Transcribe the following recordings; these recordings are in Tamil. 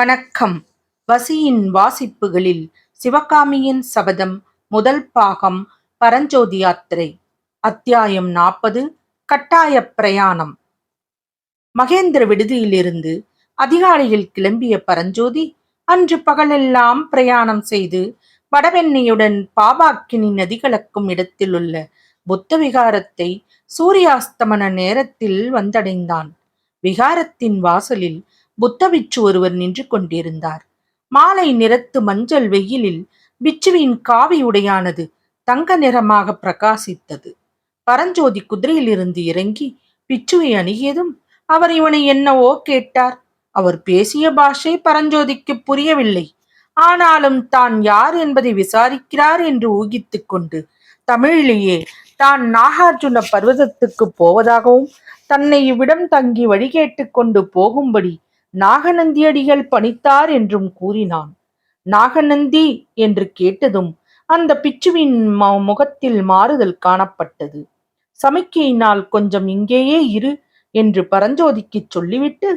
வணக்கம். வசியின் வாசிப்புகளில் சிவகாமியின் சபதம் முதல் பாகம் பரஞ்சோதி யாத்திரை. அத்தியாயம் நாற்பது கட்டாய பிரயாணம். மகேந்திர விடுதியிலிருந்து அதிகாலையில் கிளம்பிய பரஞ்சோதி அன்று பகலெல்லாம் பிரயாணம் செய்து வடவெண்ணையுடன் பாபாக்கினி நதி கலக்கும் இடத்தில் உள்ள புத்த விகாரத்தை சூரியாஸ்தமன நேரத்தில் வந்தடைந்தான். விகாரத்தின் வாசலில் புத்த பிட்சு ஒருவர் நின்று கொண்டிருந்தார். மாலை நிறத்து மஞ்சள் வெயிலில் பிச்சுவின் காவி உடையானது தங்க நிறமாக பிரகாசித்தது. பரஞ்சோதி குதிரையிலிருந்து இறங்கி பிச்சுவை அணுகியதும் அவர் இவனை என்னவோ கேட்டார். அவர் பேசிய பாஷை பரஞ்சோதிக்கு புரியவில்லை. ஆனாலும் தான் யார் என்பதை விசாரிக்கிறார் என்று ஊகித்துக் கொண்டு தமிழிலேயே தான் நாகார்ஜுன பர்வதத்துக்கு போவதாகவும் தன்னை இவ்விடம் தங்கி வழிகேட்டுக் கொண்டு போகும்படி நாகநந்தியடிகள் பணித்தார் என்றும் கூறினான். நாகநந்தி என்று கேட்டதும் அந்த பிச்சுவின் முகத்தில் மாறுதல் காணப்பட்டது. சமிக்கையினால் கொஞ்சம் இங்கேயே இரு என்று பரஞ்சோதிக்கு சொல்லிவிட்டு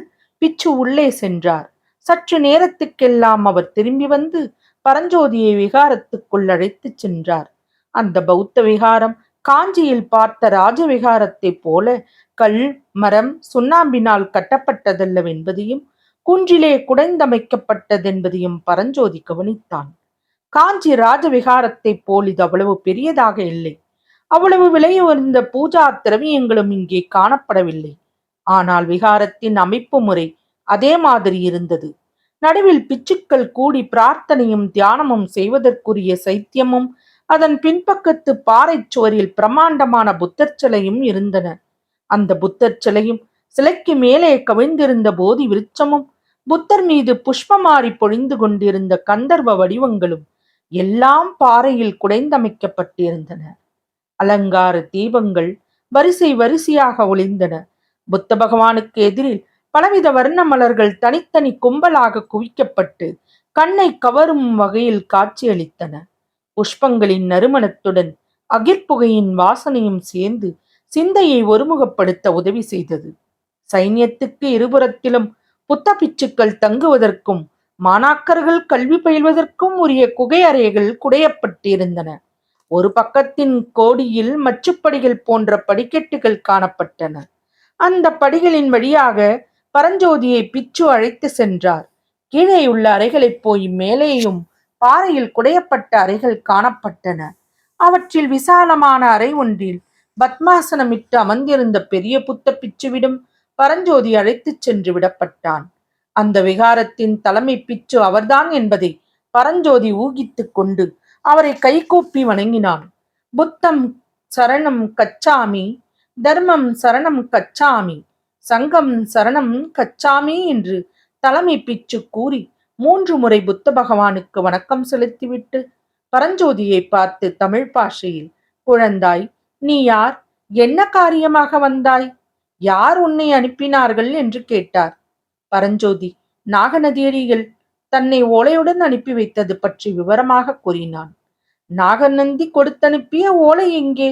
பிச்சு உள்ளே சென்றார். சற்று நேரத்துக்கெல்லாம் அவர் திரும்பி வந்து பரஞ்சோதியை விகாரத்துக்குள் அழைத்துச் சென்றார். அந்த பௌத்த விகாரம் காஞ்சியில் பார்த்த ராஜ விகாரத்தைப் போல கல் மரம் சுண்ணாம்பினால் கட்டப்பட்டதல்லவென்பதையும் குன்றிலே குடைந்தமைக்கப்பட்டதென்பதையும் பரஞ்சோதி கவனித்தான். காஞ்சி ராஜவிகாரத்தைப் போல் இது அவ்வளவு பெரியதாக இல்லை. அவ்வளவு விலையுயர்ந்த பூஜா திரவியங்களும் இங்கே காணப்படவில்லை. ஆனால் விகாரத்தின் அமைப்பு முறை அதே மாதிரி இருந்தது. நடுவில் பிச்சுக்கள் கூடி பிரார்த்தனையும் தியானமும் செய்வதற்குரிய சைத்தியமும் அதன் பின்பக்கத்து பாறைச் சுவரில் பிரமாண்டமான புத்தர் சிலையும் இருந்தன. அந்த புத்தர் சிலையும் சிலைக்கு மேலே கவிழ்ந்திருந்த போதி விருட்சமும் புத்தர் மீது புஷ்பமாரி பொழிந்து கொண்டிருந்த கந்தர்வ வடிவங்களும் எல்லாம் பாறையில் குடைந்தமைக்கப்பட்டிருந்தன. அலங்கார தீபங்கள் வரிசை வரிசையாக ஒளிந்தன. புத்த பகவானுக்கு எதிரில் பலவித வர்ண மலர்கள் தனித்தனி கும்பலாக குவிக்கப்பட்டு கண்ணை கவரும் வகையில் காட்சியளித்தன. புஷ்பங்களின் நறுமணத்துடன் அகிர்புகையின் வாசனையும் சேர்ந்து சிந்தையை ஒருமுகப்படுத்த உதவி செய்தது. சைன்யத்துக்கு இருபுறத்திலும் புத்த பிச்சுக்கள் தங்குவதற்கும் மாணாக்கர்கள் கல்வி பயில்வதற்கும் உரிய குகை அறைகள் குடையப்பட்டிருந்தன. ஒரு பக்கத்தின் கோடியில் மச்சுப்படிகள் போன்ற படிக்கட்டுகள் காணப்பட்டன. அந்த படிகளின் வழியாக பரஞ்சோதியை பிச்சு அழைத்து சென்றார். கீழே உள்ள அறைகளைப் போய் மேலேயும் பாறையில் குடையப்பட்ட அறைகள் காணப்பட்டன. அவற்றில் விசாலமான அறை ஒன்றில் பத்மாசனமிட்டு அமர்ந்திருந்த பெரிய புத்த பிச்சுவிடம் பரஞ்சோதி அழைத்துச் சென்று விடப்பட்டான். அந்த விகாரத்தின் தலைமை பிச்சு அவர்தான் என்பதை பரஞ்சோதி ஊகித்துக் கொண்டு அவரை கைகூப்பி வணங்கினான். புத்தம் சரணம் கச்சாமி தர்மம் சரணம் கச்சாமி சங்கம் சரணம் கச்சாமி என்று தலைமை பிச்சு கூறி மூன்று முறை புத்த பகவானுக்கு வணக்கம் செலுத்திவிட்டு பரஞ்சோதியை பார்த்து தமிழ் பாஷையில் குழந்தாய் நீ யார்? என்ன காரியமாக வந்தாய்? யார் உன்னை அனுப்பினார்கள்? என்று கேட்டார். பரஞ்சோதி நாகநதியடிகள் தன்னை ஓலையுடன் அனுப்பி வைத்தது பற்றி விவரமாக கூறினான். நாகநந்தி கொடுத்தனுப்பிய ஓலை எங்கே?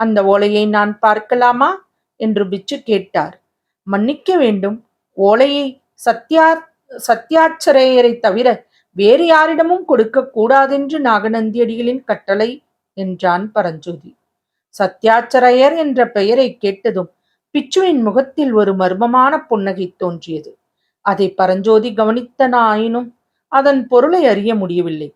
அந்த ஓலையை நான் பார்க்கலாமா? என்று பிச்சு கேட்டார். மன்னிக்க வேண்டும். ஓலையை சத்யா சத்யாச்சரேயரை தவிர வேறு யாரிடமும் கொடுக்க கூடாதென்று நாகநந்தியடிகளின் கட்டளை என்றான் பரஞ்சோதி. சத்யாச்சரையர் என்ற பெயரை கேட்டதும் பிச்சுவின் முகத்தில் ஒரு மர்மமான புன்னகை தோன்றியது. அதை பரஞ்சோதி கவனித்தனாயினும் அதன் பொருளை அறிய முடியவில்லை.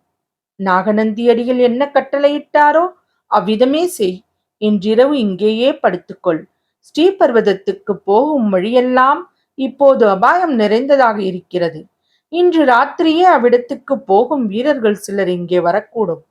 நாகநந்தியடிகள் என்ன கட்டளையிட்டாரோ அவ்விதமே செய் இன்றிரவு இங்கேயே படுத்துக்கொள். ஸ்ரீபர்வதத்துக்கு போகும் வழியெல்லாம் இப்போது அபாயம் நிறைந்ததாக இருக்கிறது. இன்று ராத்திரியே அவ்விடத்துக்கு போகும் வீரர்கள் சிலர் இங்கே வரக்கூடும்.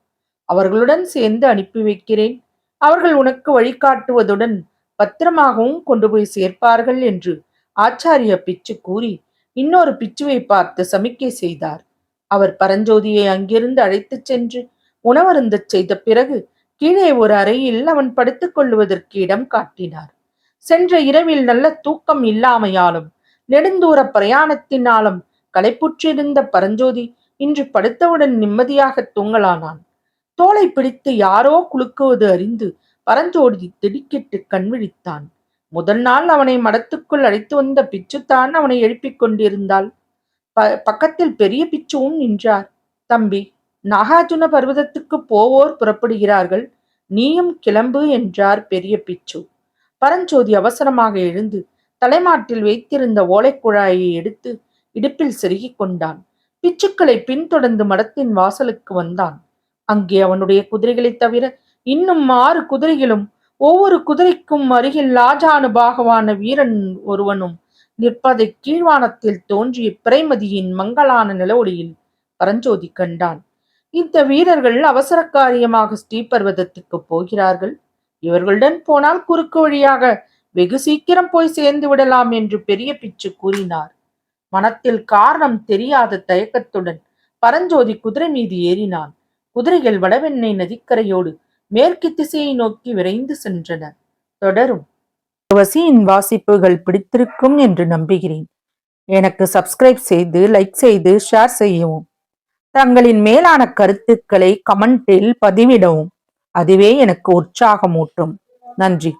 அவர்களுடன் சேர்ந்து அனுப்பி வைக்கிறேன். அவர்கள் உனக்கு வழிகாட்டுவதுடன் பத்திரமாகவும் கொண்டு போய் சேர்ப்பார்கள் என்று ஆச்சாரிய பிச்சு கூறி இன்னொரு பிச்சுவை பார்த்து சமிக்கை செய்தார். அவர் பரஞ்சோதியை அங்கிருந்து அழைத்துச் சென்று உணவருந்தச் செய்த பிறகு கீழே ஒரு அறையில் அவன் படுத்துக் கொள்வதற்கு இடம் காட்டினார். சென்ற இரவில் நல்ல தூக்கம் இல்லாமையாலும் நெடுந்தூர பிரயாணத்தினாலும் களைப்புற்றிருந்த பரஞ்சோதி இன்று படுத்தவுடன் நிம்மதியாக தூங்கலானான். தோலை பிடித்து யாரோ குலுக்குவது அறிந்து பரஞ்சோதி திடுக்கிட்டு கண்விழித்தான். முதல் நாள் அவனை மடத்துக்குள் அழைத்து வந்த பிச்சுத்தான் அவனை எழுப்பிக் கொண்டிருந்தாள். ப- பக்கத்தில் பெரிய பிச்சுவும் நின்றார். தம்பி நாகார்ஜுன பர்வதத்துக்கு போவோர் புறப்படுகிறார்கள். நீயும் கிளம்பு என்றார் பெரிய பிச்சு. பரஞ்சோதி அவசரமாக எழுந்து தலைமாட்டில் வைத்திருந்த ஓலைக்குழாயை எடுத்து இடுப்பில் செருகிக் கொண்டான். பிச்சுக்களை பின்தொடர்ந்து மடத்தின் வாசலுக்கு வந்தான். அங்கே அவனுடைய குதிரைகளைத் தவிர இன்னும் ஆறு குதிரைகளும் ஒவ்வொரு குதிரைக்கும் அருகில் லாஜானுபாகவான வீரன் ஒருவனும் நிற்பதை கீழ்வானத்தில் தோன்றிய பிறைமதியின் மங்களான நிலவொளியில் பரஞ்சோதி கண்டான். இந்த வீரர்கள் அவசர காரியமாக ஸ்ரீபர்வதத்துக்கு போகிறார்கள். இவர்களுடன் போனால் குறுக்கு வழியாக வெகு சீக்கிரம் போய் சேர்ந்து விடலாம் என்று பெரிய பிச்சு கூறினார். மனத்தில் காரணம் தெரியாத தயக்கத்துடன் பரஞ்சோதி குதிரை மீது ஏறினான். குதிரைகள் வடவெண்ணெய் நதிக்கரையோடு மேற்கு திசையை நோக்கி விரைந்து சென்றன. தொடரும். வசியின் வாசிப்புகள் பிடித்திருக்கும் என்று நம்புகிறேன். எனக்கு சப்ஸ்கிரைப் செய்து லைக் செய்து ஷேர் செய்யவும். தங்களின் மேலான கருத்துக்களை கமெண்டில் பதிவிடவும். அதுவே எனக்கு உற்சாகமூட்டும். நன்றி.